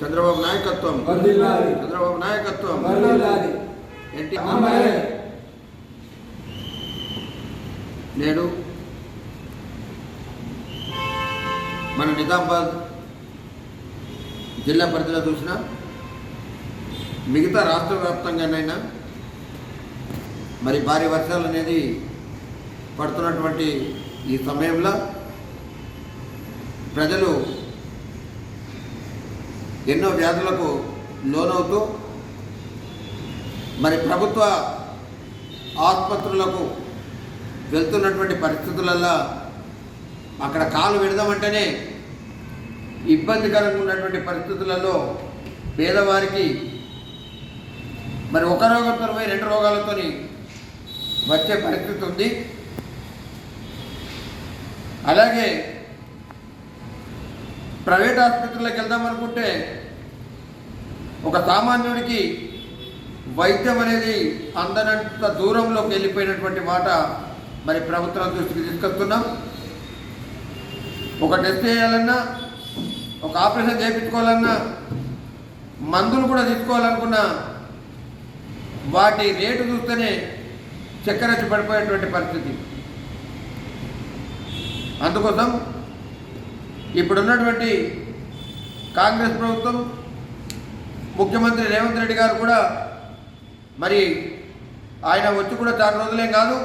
చంద్రబాబు నాయకత్వం. చంద్రబాబు నాయకత్వం. నేడు మన నిజామాబాద్ జిల్లా పరిధిలో చూసిన మిగతా రాష్ట్ర వ్యాప్తంగానైనా మరి భారీ వర్షాలు అనేది పడుతున్నటువంటి ఈ సమయంలో ప్రజలు ఎన్నో వ్యాధులకు లోనవుతూ మరి ప్రభుత్వ ఆసుపత్రులకు వెళ్తున్నటువంటి పరిస్థితులల్లో అక్కడ కాలు పెడదామంటేనే ఇబ్బందికరంగా ఉన్నటువంటి పరిస్థితులలో పేదవారికి మరి ఒక రోగంతో పోయి రెండు రోగాలతోని వచ్చే పరిస్థితి ఉంది. అలాగే ప్రైవేట్ ఆసుపత్రులకు వెళ్దామనుకుంటే ఒక సామాన్యుడికి వైద్యం అనేది అందనంత దూరంలోకి వెళ్ళిపోయినటువంటి మాట మరి ప్రభుత్వం దృష్టికి తీసుకొస్తున్నాం. ఒక టెస్ట్ చేయాలన్నా ఒక ఆపరేషన్ చేయించుకోవాలన్నా మందులు కూడా తీసుకోవాలనుకున్నా వాటి రేటు చూస్తేనే చక్కెర పడిపోయేటువంటి పరిస్థితి. అందుకోసం ఇప్పుడున్నటువంటి కాంగ్రెస్ ప్రభుత్వం ముఖ్యమంత్రి రేవంత్ రెడ్డి గారు కూడా మరి ఆయన వచ్చి కూడా చాలా రోజులేం కాదు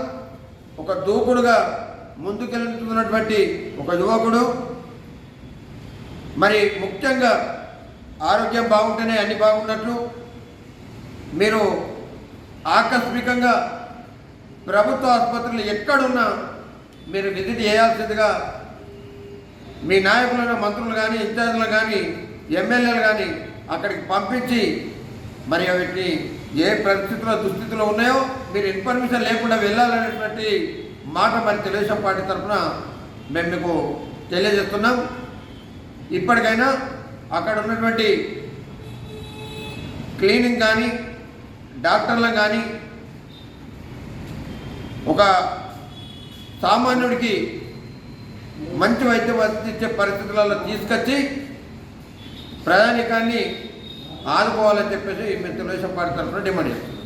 ఒక దూకుడుగా ముందుకెళ్తున్నటువంటి ఒక యువకుడు. మరి ముఖ్యంగా ఆరోగ్యం బాగుంటేనే అన్ని బాగున్నట్లు. మీరు ఆకస్మికంగా ప్రభుత్వ ఆసుపత్రులు ఎక్కడున్నా మీరు విజిట్ చేయాల్సిందిగా మీ నాయకులైన మంత్రులు కానీ ఇన్ఛార్జీలు కానీ ఎమ్మెల్యేలు కానీ అక్కడికి పంపించి మరి వీటిని ఏ పరిస్థితుల్లో దుస్థితిలో ఉన్నాయో మీరు ఇన్ఫర్మేషన్ లేకుండా వెళ్ళాలనేటువంటి మాట మరి తెలుగుదేశం పార్టీ తరఫున మేము మీకు తెలియజేస్తున్నాం. ఇప్పటికైనా అక్కడ ఉన్నటువంటి క్లీనింగ్ కానీ డాక్టర్లను కానీ ఒక సామాన్యుడికి మంచి వైద్యం అందించే పరిస్థితులలో తీసుకొచ్చి ప్రయాణికాన్ని ఆదుకోవాలని చెప్పేసి మేము తెలుగుదేశం పార్టీ తరఫున డిమాండ్ చేస్తున్నాం